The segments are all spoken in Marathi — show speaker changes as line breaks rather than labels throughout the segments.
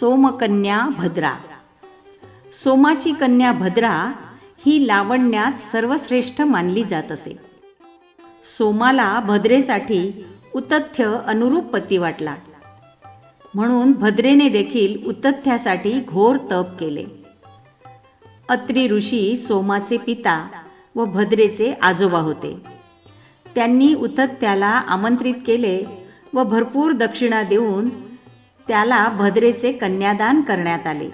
सोमकन्या भद्रा. सोमाची कन्या भद्रा ही लावण्यात सर्वश्रेष्ठ मानली जात असे. सोमाला भद्रेसाठी उतथ्य अनुरूप पती वाटला. म्हणून भद्रेने देखील उतथ्यासाठी घोर तप केले. अत्री ऋषी सोमाचे पिता व भद्रेचे आजोबा होते. त्यांनी उतथ्याला आमंत्रित केले व भरपूर दक्षिणा देऊन त्याला भद्रेचे कन्यादान करण्यात आले.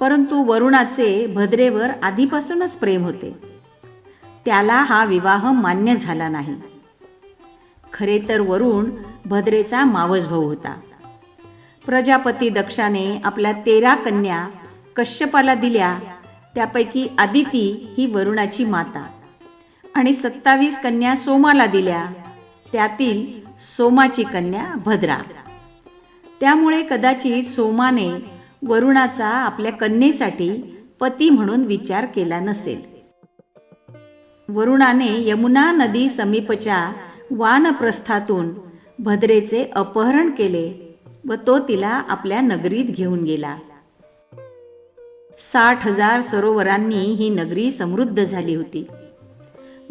परंतु वरुणाचे भद्रेवर आधीपासूनच प्रेम होते. त्याला हा विवाह मान्य झाला नाही. खरे तर वरुण भद्रेचा मावस भाऊ होता. प्रजापती दक्षाने आपल्या तेरा कन्या कश्यपाला दिल्या त्यापैकी आदिती ही वरुणाची माता. आणि सत्तावीस कन्या सोमाला दिल्या त्यातील सोमाची कन्या भद्रा. त्यामुळे कदाचित सोमाने वरुणाचा आपल्या कन्येसाठी पती म्हणून विचार केला नसेल. वरुणाने यमुना नदी समीपच्या वानप्रस्थातून भद्रेचे अपहरण केले व तो तिला आपल्या नगरीत घेऊन गेला. साठ हजार सरोवरांनी ही नगरी समृद्ध झाली होती.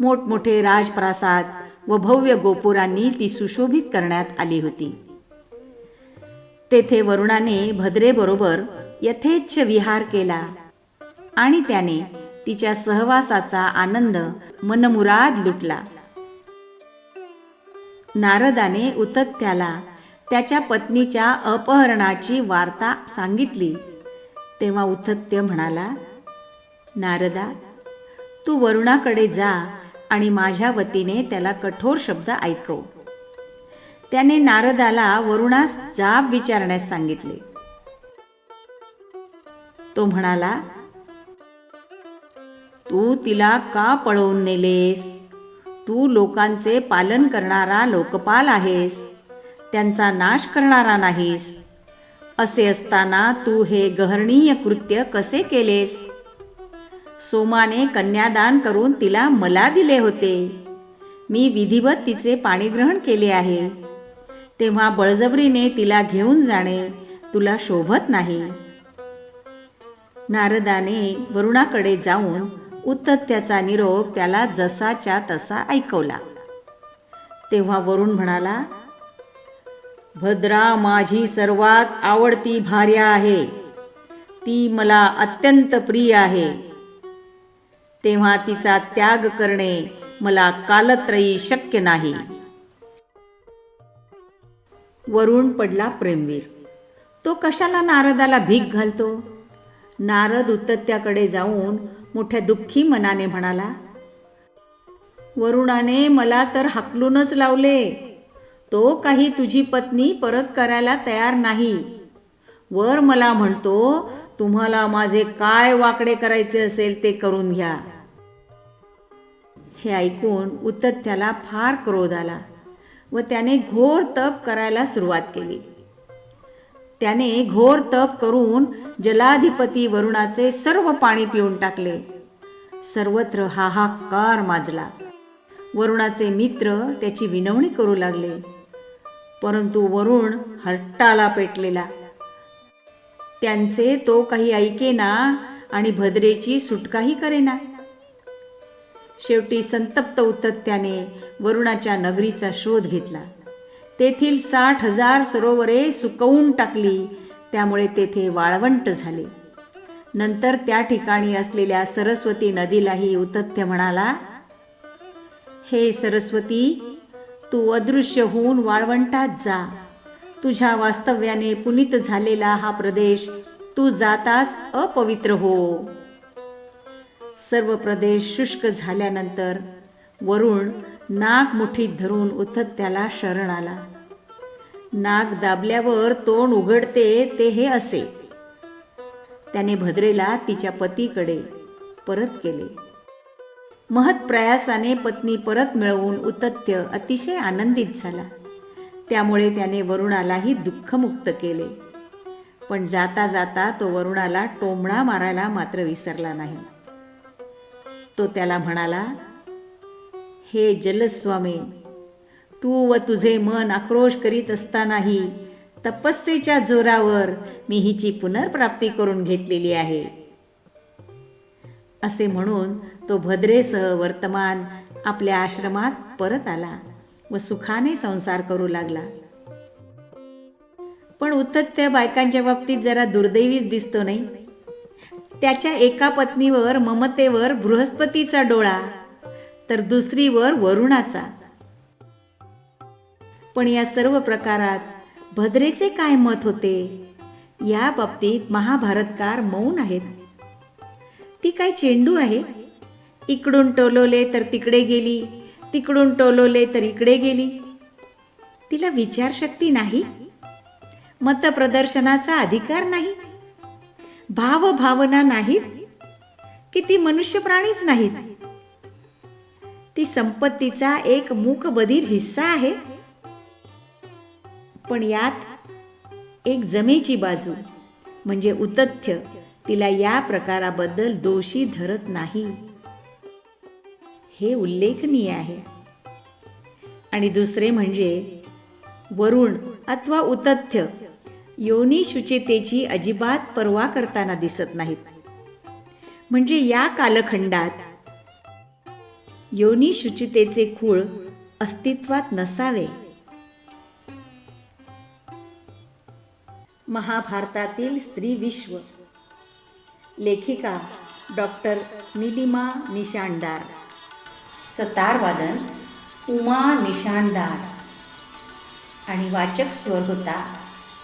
मोठमोठे राजप्रासाद व भव्य गोपुरांनी ती सुशोभित करण्यात आली होती. तेथे वरुणाने भद्रेबरोबर यथेच्छ विहार केला. आणि त्याने तिच्या सहवासाचा आनंद मनमुराद लुटला. नारदाने उतत्याला त्याच्या पत्नीच्या अपहरणाची वार्ता सांगितली. तेव्हा उथत्य म्हणाला नारदा तू वरुणाकडे जा आणि माझ्या वतीने त्याला कठोर शब्द ऐकव. त्याने नारदाला वरुणास जाब विचारण्यास सांगितले. तो म्हणाला तू तिला का पळवून नेलेस? तू लोकांचे पालन करणारा लोकपाल आहेस. त्यांचा नाश करणारा नाहीस. असे असताना तू हे गहरणीय कृत्य कसे केलेस? सोमाने कन्यादान करून तिला मला दिले होते. मी विधिवत तिचे पाणीग्रहण केले आहे. तेव्हा बळजबरीने तिला घेऊन जाणे तुला शोभत नाही. नारदाने वरुणाकडे जाऊन उत्तत्याचा निरोप त्याला जसाच्या तसा ऐकवला. तेव्हा वरुण म्हणाला भद्रा माझी सर्वात आवडती भार्या आहे. ती मला अत्यंत प्रिय आहे. तेव्हा तिचा त्याग करणे मला कालत्रयी शक्य नाही. वरुण पडला प्रेमवीर. तो कशाला नारदाला भीक घालतो? नारद उत्तत्याकडे जाऊन मोठ्या दुःखी मनाने म्हणाला वरुणाने मला तर हाकलूनच लावले. तो काही तुझी पत्नी परत करायला तयार नाही. वर मला म्हणतो तुम्हाला माझे काय वाकडे करायचे असेल ते करून घ्या. हे ऐकून उत्तत्याला फार क्रोध आला. व त्याने घोर तप करायला सुरुवात केली. त्याने घोर तप करून जलाधिपती वरुणाचे सर्व पाणी पिऊन टाकले. सर्वत्र हाहाकार माजला. वरुणाचे मित्र त्याची विनवणी करू लागले. परंतु वरुण हट्टाला पेटलेला. त्यांचे तो काही ऐकेना आणि भद्रेची सुटकाही करेना. शेवटी संतप्त उतत्याने वरुणाच्या नगरीचा शोध घेतला. तेथील साठ हजार सरोवरे सुकवून टाकली त्यामुळे तेथे वाळवंट झाले. नंतर त्या ठिकाणी असलेल्या सरस्वती नदीलाही उतथ्य म्हणाला हे सरस्वती तू अदृश्य होऊन वाळवंटात जा. तुझ्या वास्तव्याने पुनीत झालेला हा प्रदेश तू जाताच अपवित्र हो. सर्व प्रदेश शुष्क झाल्यानंतर वरुण नाक मुठीत धरून उथत्याला शरण आला. नाक दाबल्यावर तोंड उघडते ते हे असे. त्याने भद्रेला तिच्या पतीकडे परत केले. महत् प्रयासाने पत्नी परत मिळवून उतत्य अतिशय आनंदित झाला. त्यामुळे त्याने वरुणालाही दुःखमुक्त केले. पण जाता जाता तो वरुणाला टोमणा मारायला मात्र विसरला नाही. तो त्याला म्हणाला हे जलस्वामी तू व तुझे मन आक्रोश करीत असतानाही तपस्येच्या जोरावर मी हिची पुनर्प्राप्ती करून घेतलेली आहे. असे म्हणून तो भद्रेसह वर्तमान आपल्या आश्रमात परत आला व सुखाने संसार करू लागला. पण उतत्य बायकांच्या बाबतीत जरा दुर्दैवीच दिसतो नाही? त्याच्या एका पत्नीवर ममतेवर बृहस्पतीचा डोळा तर दुसरीवर वरुणाचा. पण या सर्व प्रकारात भद्रेचे काय मत होते? या बाबतीत महाभारतकार मौन आहेत. ती काय चेंडू आहे? इकडून टोलवले तर तिकडे गेली तिकडून टोलवले तर इकडे गेली. तिला विचारशक्ती नाही? मतप्रदर्शनाचा अधिकार नाही? भाव भावना नाहीत की ती मनुष्य प्राणीच नाहीत. ती संपत्तीचा एक मूकबधीर हिस्सा आहे. पण यात एक जमेची बाजू म्हणजे उतथ्य तिला या प्रकाराबद्दल दोषी धरत नाही. हे उल्लेखनीय आहे. आणि दुसरे म्हणजे वरुण अथवा उतथ्य योनी शुचितेची अजिबात पर्वा करताना दिसत नाहीत. म्हणजे या कालखंडात योनी शुचितेचे खूळ अस्तित्वात नसावे. महाभारतातील स्त्री विश्व. लेखिका डॉक्टर निलिमा निशाणदार सतारवादन उमा निशाणदार आणि वाचक स्वर होता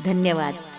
धन्यवाद.